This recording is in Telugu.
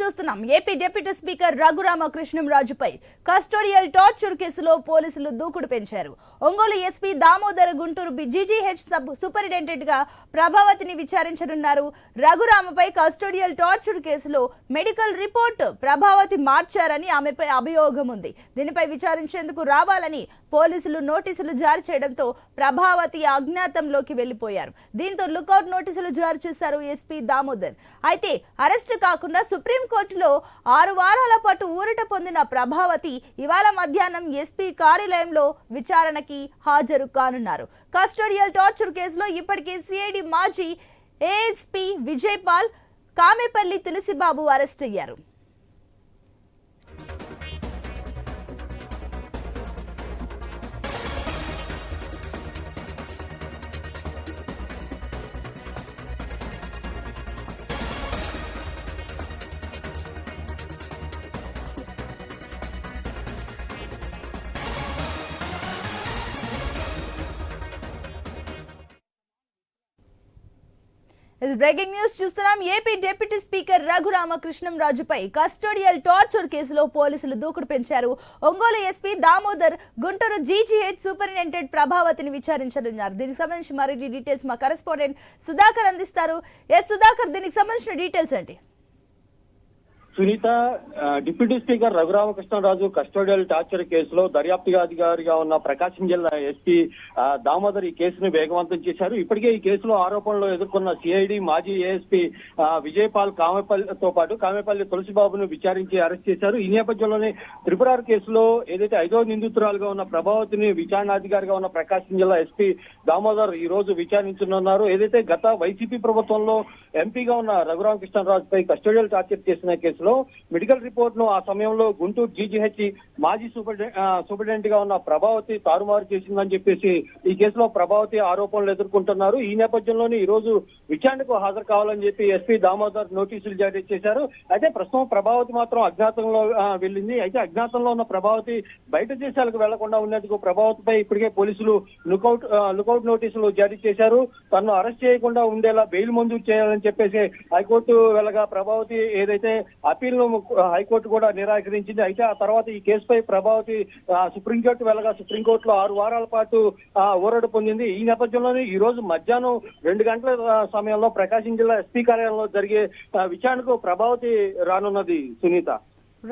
చూస్తున్నాం. ఏపీ డిప్యూటీ స్పీకర్ రాజుపై కస్టోడియల్ టార్చర్ కేసులో పోలీసులు దూకుడు పెంచారు. Ongole SP Damodara Guntur GGH sub సూపరింటెండెంట్గా ప్రభావతిని విచారించనున్నారు. రఘురామపై కస్టోడియల్ టార్చర్ కేసులో మెడికల్ రిపోర్ట్ ప్రభావతి మార్చారని ఆమెపై అభియోగం ఉంది. దీనిపై విచారించేందుకు రావాలని పోలీసులు నోటీసులు జారీ చేయడంతో ప్రభావతి అజ్ఞాతంలోకి వెళ్ళిపోయారు దీంతో లుకౌట్ నోటీసులు జారీ చేశారు ఎస్పీ దామోదర్. అయితే అరెస్టు కాకుండా సుప్రీం సుప్రీంకోర్టులో ఆరు వారాల పాటు ఊరట పొందిన ప్రభావతి ఇవాళ మధ్యాహ్నం ఎస్పీ కార్యాలయంలో విచారణకి హాజరు కానున్నారు. కస్టోడియల్ టార్చర్ కేసులో ఇప్పటికే సిఐడి మాజీ ఏఎస్పీ విజయపాల్ కామెపల్లి తులసిబాబు అరెస్ట్ అయ్యారు. బ్రేకింగ్ న్యూస్ చూస్తున్నాం. ఏపీ డిప్యూటీ స్పీకర్ రఘురామకృష్ణంరాజుపై కస్టోడియల్ టార్చర్ కేసులో పోలీసులు దూకుడు పెంచారు. Ongole SP Damodar Guntur GGH superintendent ప్రభావతిని విచారించనున్నారు. దీనికి సంబంధించి మరిన్ని డీటెయిల్స్ మా కరెస్పాండెంట్ సుధాకర్ అందిస్తారు. ఎస్ సుధాకర్ దీనికి సంబంధించిన డీటెయిల్స్ ఏంటి? Sunitha deputy speaker Raghurama Krishna Raju custodial torture కేసులో దర్యాప్తు అధికారిగా ఉన్న ప్రకాశం జిల్లా ఎస్పీ ఆ, దామోదర్ ఈ కేసును వేగవంతం చేశారు. ఇప్పటికే ఈ కేసులో ఆరోపణలు ఎదుర్కొన్న సిఐడి మాజీ ఏఎస్పీ ఆ, విజయపాల్ కామెపల్లితో పాటు కామెపల్లి తులసిబాబును విచారించి అరెస్ట్ చేశారు. ఈ నేపథ్యంలోనే త్రిపురార్ కేసులో ఏదైతే ఐదో నిందితురాలుగా ఉన్న ప్రభావతిని విచారణాధికారిగా ఉన్న ప్రకాశం జిల్లా ఎస్పీ దామోదర్ ఈ రోజు విచారించనున్నారు. ఏదైతే గత వైసీపీ ప్రభుత్వంలో ఎంపీగా ఉన్న రఘురామకృష్ణరాజుపై కస్టోడియల్ టార్చర్ చేసిన కేసు కేసులో మెడికల్ రిపోర్ట్లో ఆ సమయంలో గుంటూరు జీజీహెచ్ మాజీ సూపరింటెండెంట్ ఆ, గా ఉన్న ప్రభావతి తారుమారు చేసిందని చెప్పేసి ఈ కేసులో ప్రభావతి ఆరోపణలు ఎదుర్కొంటున్నారు. ఈ నేపథ్యంలోనే ఈ రోజు విచారణకు హాజరు కావాలని చెప్పి ఎస్పీ దామోదర్ నోటీసులు జారీ చేశారు. అయితే ప్రస్తుతం ప్రభావతి మాత్రం అజ్ఞాతంలో వెళ్ళింది. అయితే అజ్ఞాతంలో ఉన్న ప్రభావతి బయట దేశాలకు వెళ్ళకుండా ఉన్నందుకు ప్రభావతిపై ఇప్పటికే పోలీసులు లుకౌట్ లుకౌట్ నోటీసులు జారీ చేశారు. తనను అరెస్ట్ చేయకుండా ఉండేలా బెయిల్ మంజూరు చేయాలని చెప్పేసి హైకోర్టు వెళ్ళగా ప్రభావతి ఏదైతే అపీల్ను హైకోర్టు కూడా నిరాకరించింది. అయితే ఆ తర్వాత ఈ కేసుపై ప్రభావతి ఆ, సుప్రీంకోర్టు వెళ్ళగా సుప్రీంకోర్టులో ఆరు వారాల పాటు ఆ, ఊరట పొందింది. ఈ నేపథ్యంలోనే ఈ రోజు మధ్యాహ్నం రెండు గంటల సమయంలో ప్రకాశం జిల్లా ఎస్పీ కార్యాలయంలో జరిగే విచారణకు ప్రభావతి రానున్నది సునీత.